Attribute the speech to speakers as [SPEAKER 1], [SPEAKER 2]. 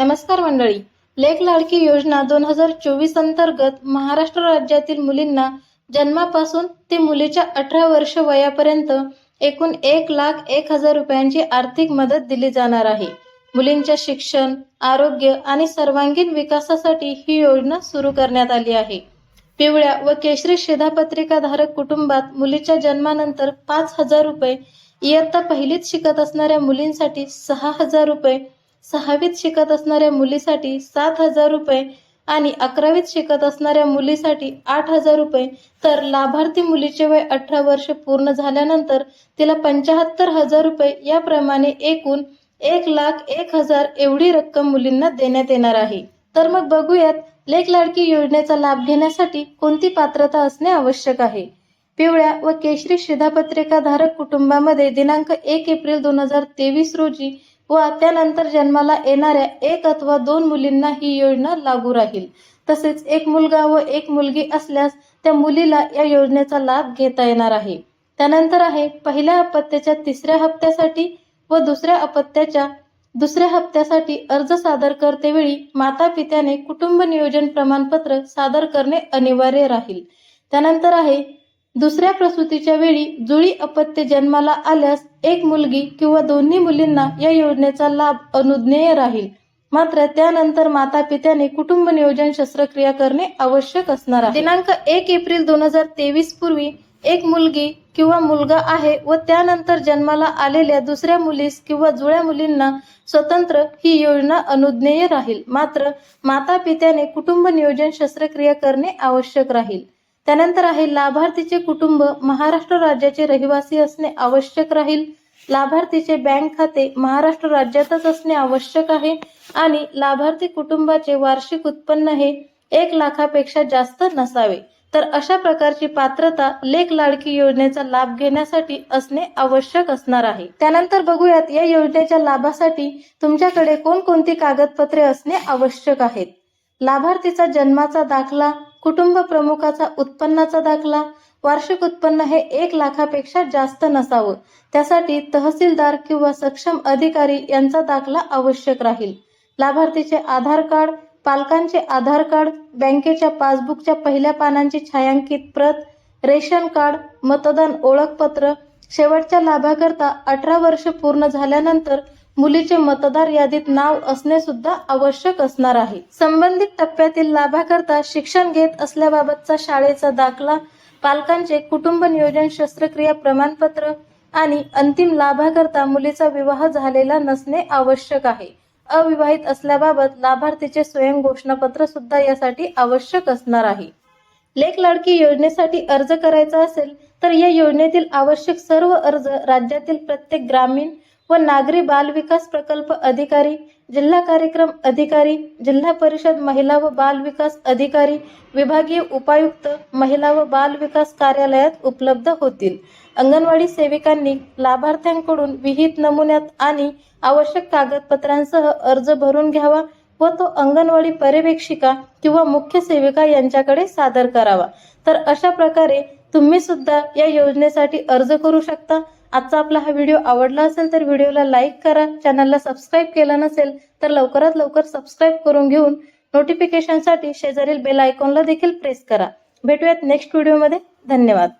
[SPEAKER 1] नमस्कार मंडळी. लेख लाडकी योजना दोन हजार चोवीस अंतर्गत महाराष्ट्र राज्यातील मुलींना जन्मापासून ते मुलीच्या अठरा वर्ष वयापर्यंत एकूण एक लाख एक हजार रुपयांची आर्थिक मदत दिली जाणार आहे. मुलींच्या शिक्षण आरोग्य आणि सर्वांगीण विकासासाठी ही योजना सुरू करण्यात आली आहे. पिवळ्या व केशरी शिधापत्रिका धारक कुटुंबात मुलीच्या जन्मानंतर पाच हजार रुपये इयत्ता पहिलीत शिकत असणाऱ्या मुलींसाठी सहा हजार रुपये सहावीत शिकत असणाऱ्या मुलीसाठी सात हजार रुपये आणि अकरावीत शिकत असणाऱ्या मुलीसाठी आठ हजार रुपये. तर लाभार्थी मुलीचे वय अठरा वर्ष पूर्ण झाल्यानंतर तिला पंचाहत्तर हजार रुपये याप्रमाणे एकूण एक लाख एक हजार एवढी रक्कम मुलींना देण्यात येणार आहे. तर मग बघूयात लेख लाडकी योजनेचा लाभ घेण्यासाठी कोणती पात्रता असणे आवश्यक आहे? पिवळ्या व केशरी शिधापत्रिका धारक कुटुंबामध्ये दिनांक एक एप्रिल दोन हजार तेवीस रोजी व त्यानंतर जन्माला येणाऱ्या एक अथवा दोन मुलींना ही योजना लागू राहील. तसेच एक मुलगा व एक मुलगी असल्यास त्या मुलीला या योजनेचा लाभ घेता येणार आहे. त्यानंतर आहे पहिल्या अपत्याच्या तिसऱ्या हप्त्यासाठी व दुसऱ्या अपत्याच्या दुसऱ्या हप्त्यासाठी अर्ज सादर करतेवेळी माता पित्याने कुटुंब नियोजन प्रमाणपत्र सादर करणे अनिवार्य राहील. त्यानंतर आहे दुसऱ्या प्रसूतीच्या वेळी जुळी अपत्य जन्माला आल्यास एक मुलगी किंवा दोन्ही मुलींना या योजनेचा लाभ अनुज्ञेय राहील. मात्र त्यानंतर माता पित्याने कुटुंब नियोजन शस्त्रक्रिया करणे आवश्यक असणार आहे. दिनांक एक एप्रिल दोन हजार तेवीस पूर्वी एक मुलगी किंवा मुलगा आहे व त्यानंतर जन्माला आलेल्या दुसऱ्या मुलीस किंवा जुळ्या मुलींना स्वतंत्र ही योजना अनुज्ञेय राहील. मात्र माता पित्याने कुटुंब नियोजन शस्त्रक्रिया करणे आवश्यक राहील. त्यानंतर आहे लाभार्थीचे कुटुंब महाराष्ट्र राज्याचे रहिवासी असणे आवश्यक राहील. लाभार्थीचे बँक खाते महाराष्ट्र राज्यातच असणे आवश्यक आहे. आणि लाभार्थी कुटुंबाचे वार्षिक उत्पन्न हे एक लाखापेक्षा जास्त नसावे. तर अशा प्रकारची पात्रता लेख लाडकी योजनेचा लाभ घेण्यासाठी असणे आवश्यक असणार आहे. त्यानंतर बघूयात या योजनेच्या लाभासाठी तुमच्याकडे कोणकोणती कागदपत्रे असणे आवश्यक आहेत? लाभार्थीचा जन्माचा दाखला कुटुंब प्रमुखाचा उत्पन्नाचा दाखला वार्षिक उत्पन्न हे एक लाखापेक्षा जास्त नसावं. त्यासाठी तहसीलदार किंवा सक्षम अधिकारी यांचा दाखला आवश्यक राहील. लाभार्थीचे आधार कार्ड पालकांचे आधार कार्ड बँकेच्या पासबुकच्या पहिल्या पानांची छायांकित प्रत रेशन कार्ड मतदान ओळखपत्र शेवटच्या लाभाकरता अठरा वर्ष पूर्ण झाल्यानंतर मुलीचे मतदार यादीत नाव असणे सुद्धा आवश्यक असणार आहे. संबंधित टप्प्यातील लाभाकरता शिक्षण घेत असल्याबाबतचा शाळेचा दाखला पालकांचे कुटुंब नियोजन शस्त्रक्रिया प्रमाणपत्र आणि अंतिम लाभाकरता मुलीचा विवाह झालेला नसणे आवश्यक आहे. अविवाहित असल्याबाबत लाभार्थीचे स्वयं घोषणापत्र सुद्धा यासाठी आवश्यक असणार आहे. लेख लाडकी योजनेसाठी अर्ज करायचा असेल तर या योजनेतील आवश्यक सर्व अर्ज राज्यातील प्रत्येक ग्रामीण व नागरी बाल विकास प्रकल्प अधिकारी जिल्हा कार्यक्रम अधिकारी जिल्हा परिषद महिला व बाल विकास अधिकारी विभागीय उपायुक्त महिला व बाल विकास कार्यालयात उपलब्ध होतील. अंगणवाडी सेविकांनी लाभार्थ्यांकडून विहित नमुन्यात आणि आवश्यक कागदपत्रांसह अर्ज भरून घ्यावा व तो अंगणवाडी पर्यवेक्षिका किंवा मुख्य सेविका यांच्याकडे सादर करावा. तर अशा प्रकारे तुम्ही सुद्धा या योजनेसाठी अर्ज करू शकता. आजचा आपला हा व्हिडिओ आवडला असेल तर व्हिडिओला लाईक करा चॅनलला सबस्क्राईब केला नसेल तर लवकरात लवकर सबस्क्राईब करून घेऊन नोटिफिकेशनसाठी शेजारील बेल आयकॉनला देखील प्रेस करा. भेटूयात नेक्स्ट व्हिडिओमध्ये धन्यवाद.